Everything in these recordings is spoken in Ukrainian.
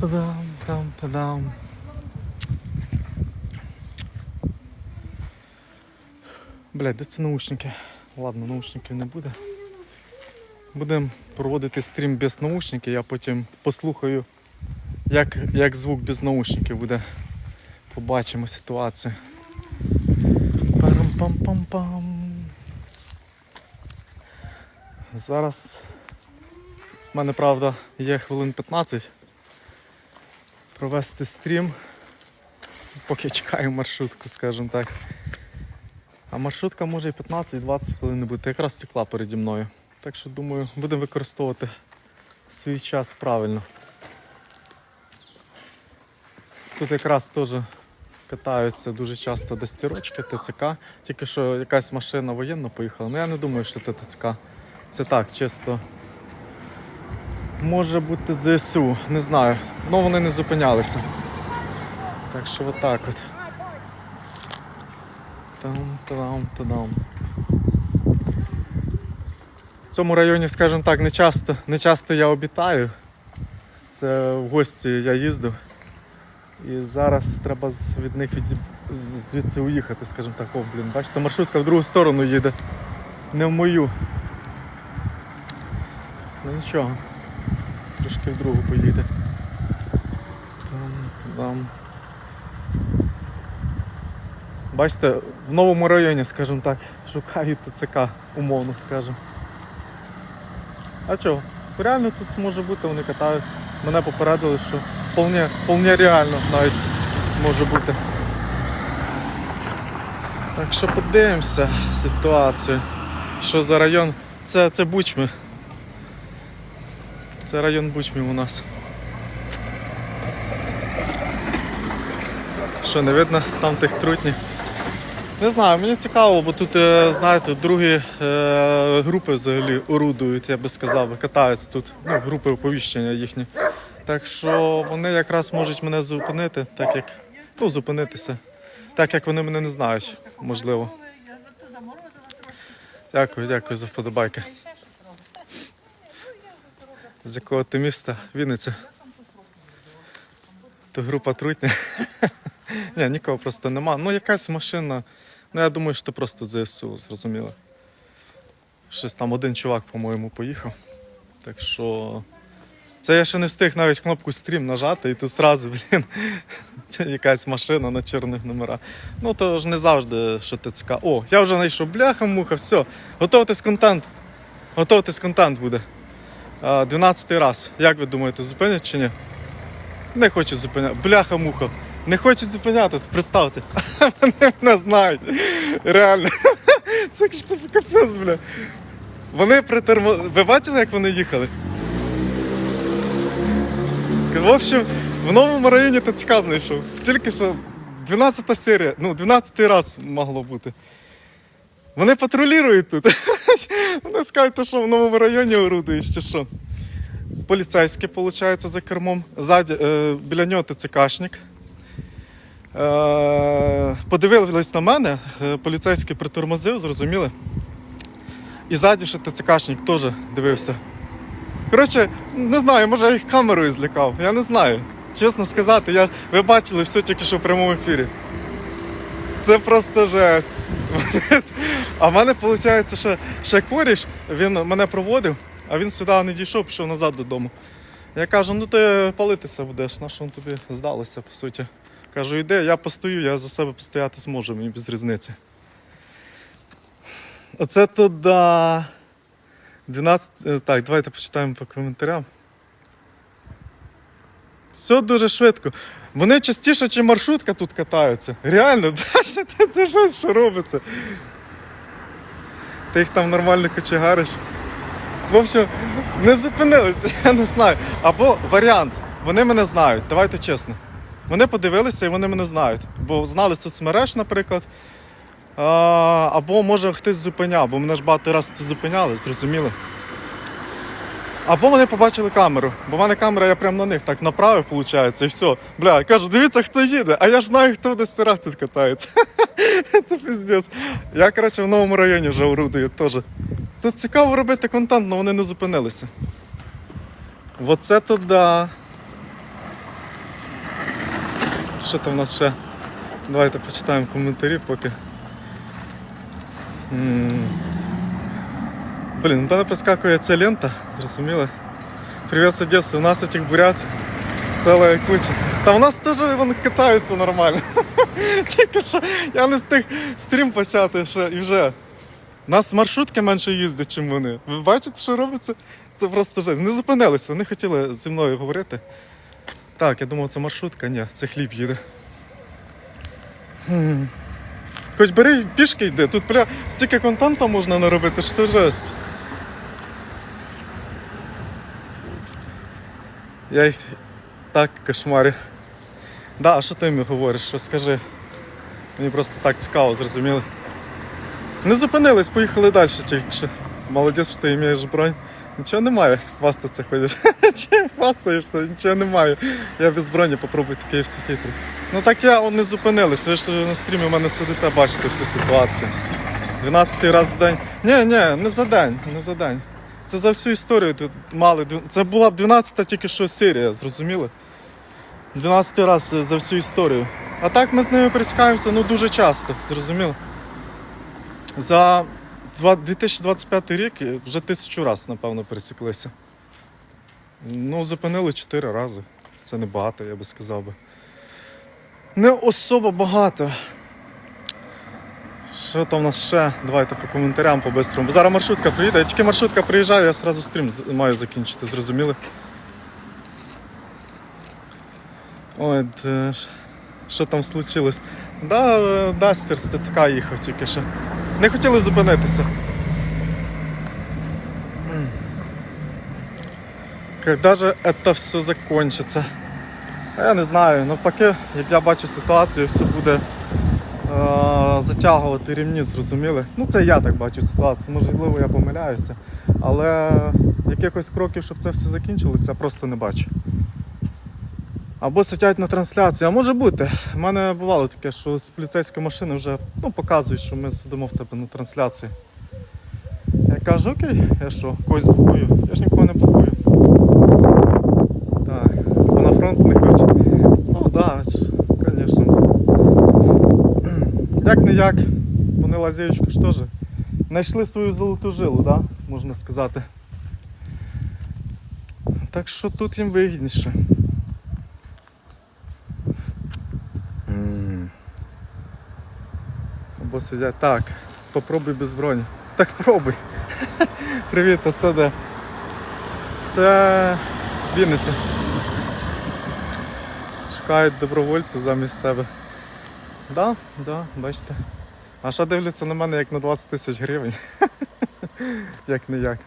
Та-дам, там, та-дам. Блядь, де це наушники? Ладно, наушників не буде. Будемо проводити стрім без наушників, я потім послухаю, як, як звук без наушників буде. Побачимо ситуацію. Парам-пам-пам-пам. Зараз в мене, правда, є хвилин 15 провести стрім, поки чекаю маршрутку, скажімо так. А маршрутка може і 15-20 хвилин не бути, якраз стекла переді мною. Так що думаю, будемо використовувати свій час правильно. Тут якраз теж катаються дуже часто достірочки, ТЦК. Тільки що якась машина воєнна поїхала. Ну я не думаю, що це ТЦК. Це так, чисто. Може бути ЗСУ, не знаю. Ну вони не зупинялися. Так що отак от. Там, там, там. В цьому районі, скажімо так, не часто, не часто я обітаю. Це в гості я їздив. І зараз треба від них від... звідси уїхати, скажімо так, о, блін. Бачите, маршрутка в другу сторону їде. Не в мою. Ну нічого. Трошки в другу поїде. Там, там. Бачите, в новому районі, скажімо так, шукаю ТЦК, умовно скажемо. А чого? Реально тут може бути, вони катаються. Мене попередили, що вполне, вполне реально навіть може бути. Так що подивимося ситуацію. Що за район? Це, це Бучми. Це район Бучми у нас. Що, не видно там тих трутнів? Не знаю, мені цікаво, бо тут, е, знаєте, другі е, групи взагалі орудують, я би сказав, катаються тут, ну, групи оповіщення їхні. Так що вони якраз можуть мене зупинити, так як, ну, зупинитися, так як вони мене не знають, можливо. Дякую, дякую за вподобайки. З якого ти міста? Вінниця. То група трутня. Ні, нікого просто нема. Ну, якась машина. Ну, я думаю, що це просто ЗСУ, зрозуміло. Щось там один чувак, по-моєму, поїхав. Так що. Це я ще не встиг навіть кнопку стрім нажати, і тут зразу, блін, це якась машина на чорних номерах. Ну то ж не завжди, що ТЦК. О, я вже знайшов бляха-муха, все. Готовтесь контент. Готовтесь контент буде. А, 12 раз. Як ви думаєте, зупинять чи ні? Не хочуть зупиняти. Бляха-муха. Не хочуть зупинятись, представте. Вони мене знають. Реально. Це, це капець, бля. Вони притермо... Ви бачили, як вони їхали? В общем, в новому районі ТЦК знайшов. Тільки що 12 серія, ну, 12 раз могло бути. Вони патрулюють тут. Вони скажуть, що в новому районі орудуєш, чи що. Поліцейський, виходить, за кермом. Ззаді, е, біля нього ТЦКшник. Е, подивились на мене, е, поліцейський притормозив, зрозуміли. І ззаді ще ТЦКшник теж дивився. Коротше, не знаю, може я їх камерою злякав, я не знаю. Чесно сказати, я, ви бачили все тільки що в прямому ефірі. Це просто жесть. А в мене, виходить, ще, ще коріш, він мене проводив, а він сюди не дійшов, пішов назад додому. Я кажу, ну ти палитися будеш, на що тобі здалося, по суті. Кажу, йди, я постою, я за себе постояти зможу, мені без різниці. Оце туди. 12. е, Так, давайте почитаємо по коментарям. Все дуже швидко. Вони частіше, ніж маршрутка тут катаються. Реально, бачите, це щось, що робиться. Ти їх там нормально кочегариш. В общем, не зупинилися, я не знаю. Або варіант, вони мене знають, давайте чесно. Вони подивилися і вони мене знають. Бо знали соцмереж, наприклад. Або може хтось зупиняв, бо мене ж багато разів зупиняли, зрозуміло. Або вони побачили камеру, бо в мене камера, я прямо на них так направив, виходить, і все. Бля, я кажу, дивіться, хто їде, а я ж знаю, хто в десятирах тут катається. Це піздець. Я, коротше, в новому районі вже орудую теж. Тут цікаво робити контент, але вони не зупинилися. Оце то да. що там у нас ще? Давайте почитаємо коментарі поки. М. Блін, в мене прискакує ця лента, зрозуміло. Привіт з Одеси, у нас этих бурят ціла куча. Та у нас теж вони катаються нормально. Тільки що я не встиг стрім почати ще і вже. У нас маршрутки менше їздять, ніж вони. Ви бачите, що робиться? Це просто жесть. Не зупинилися, не хотіли зі мною говорити. Так, я думав, це маршрутка, ні, це хліб їде. Хоч бери пішки йди, тут бля, стільки контенту можна наробити, що жесть. Я їх так кошмарю. Да, а що ти їм говориш? Розкажи. Мені просто так цікаво, зрозуміло. Не зупинились, поїхали далі тільки. Молодець, що ти маєш бронь. Нічого немає, хвастатися ходиш. Чим хвастаєшся? Нічого немає. Я без броні попробуй такий всі хитрий. Ну так я не зупинились. Ви ж на стрімі у мене сидите, бачите всю ситуацію. 12 раз в день. Ні, ні, не за день, не за день. Це за всю історію тут мали. Це була б 12-та тільки що серія, зрозуміли? 12 раз за всю історію. А так ми з ними пересікаємося ну, дуже часто, зрозуміло. За 2025 рік вже тисячу разів, напевно, пересіклися. Ну, зупинили 4 рази. Це не багато, я би сказав би. Не особо багато. Що там у нас ще? Давайте по коментарям по-бистрому. Бо зараз маршрутка приїде. Я тільки маршрутка приїжджає, я одразу стрім маю закінчити, зрозуміли? Ой, де. Що там случилось? Да, Дастер з ТЦК їхав тільки що. Не хотіли зупинитися. Когда это все закончится? Я не знаю, навпаки, як я бачу ситуацію, все буде е, затягувати рівні, зрозуміли. Ну це я так бачу ситуацію, можливо, я помиляюся. Але якихось кроків, щоб це все закінчилося, я просто не бачу. Або сидять на трансляції, а може бути. У мене бувало таке, що з поліцейської машини вже ну, показують, що ми сидимо в тебе на трансляції. Я кажу, окей, я що, когось блокую? Я ж нікого не блокую. Так, бо на фронт не хоче. Ну так, да, звісно. Як не як, вони лазєчку ж теж. Знайшли свою золоту жилу, да? можна сказати. Так що тут їм вигідніше. Або сидять. Так, попробуй без броні. Так пробуй. Привіт, а це де? Це Вінниця. Шукають добровольців замість себе. Да, да, бачите. А що дивляться на мене як на 20 тисяч гривень. як не як.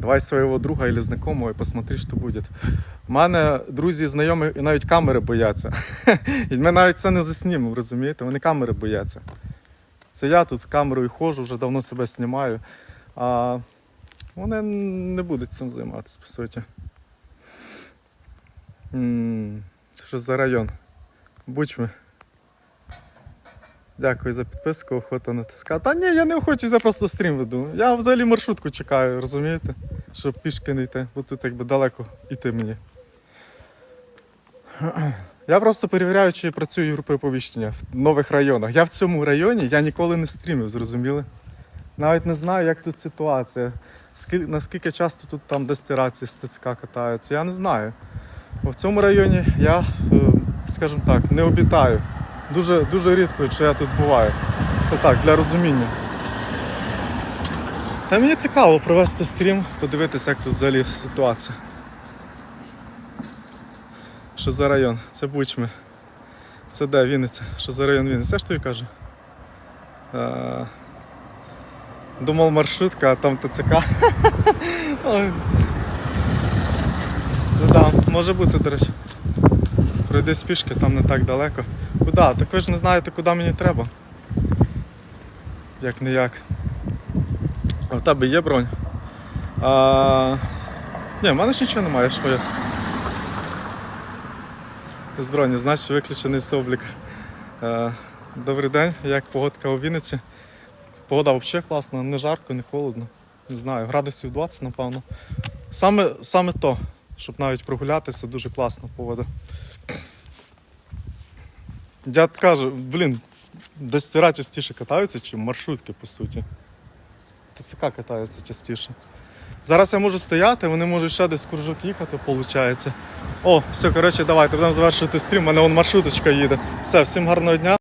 Давай своего друга или знакомого и посмотри, що буде. У мене друзі, знайомі і навіть камери бояться. І ми навіть це не заснімемо, розумієте? Вони камери бояться. Це я тут камерою ходжу, вже давно себе знімаю. А вони не будуть цим займатися, по суті. М, Що за район? Бучми. Дякую за підписку, охота натискати. Та ні, я не охочу, я просто стрім веду. Я взагалі маршрутку чекаю, розумієте? Щоб пішки не йти, бо тут якби далеко йти мені. Я просто перевіряю, чи працює групи оповіщення в нових районах. Я в цьому районі я ніколи не стрімив, зрозуміли? Навіть не знаю, як тут ситуація. Наскільки часто тут там дестирації з катаються, я не знаю. В цьому районі я, е, скажімо так, не обітаю. Дуже, дуже рідко, якщо я тут буваю. Це так, для розуміння. Та мені цікаво провести стрім, подивитися, як тут взагалі ситуація. Що за район? Це Бучми. Це де Вінниця? Що за район Вінниці? Це ж тобі кажу. Е, Думав маршрутка, а там ТЦК. Може бути, до речі. Пройди з пішки, там не так далеко. Куди? Так ви ж не знаєте, куди мені треба. Як не як. А в тебе є бронь? А... Ні, в мене ж нічого немає, що я. Без броні, значить виключений з обліка. Е, Добрий день, як погодка у Вінниці? Погода взагалі класна, не жарко, не холодно. Не знаю, градусів 20, напевно. Саме, саме то. Щоб навіть прогулятися, дуже класна погода. Дяд каже, блін, десь частіше катаються, чи маршрутки, по суті. ТЦК катаються частіше. Зараз я можу стояти, вони можуть ще десь кружок їхати, виходить. О, все, коротше, давайте будемо завершувати стрім. У мене вон маршруточка їде. Все, всім гарного дня.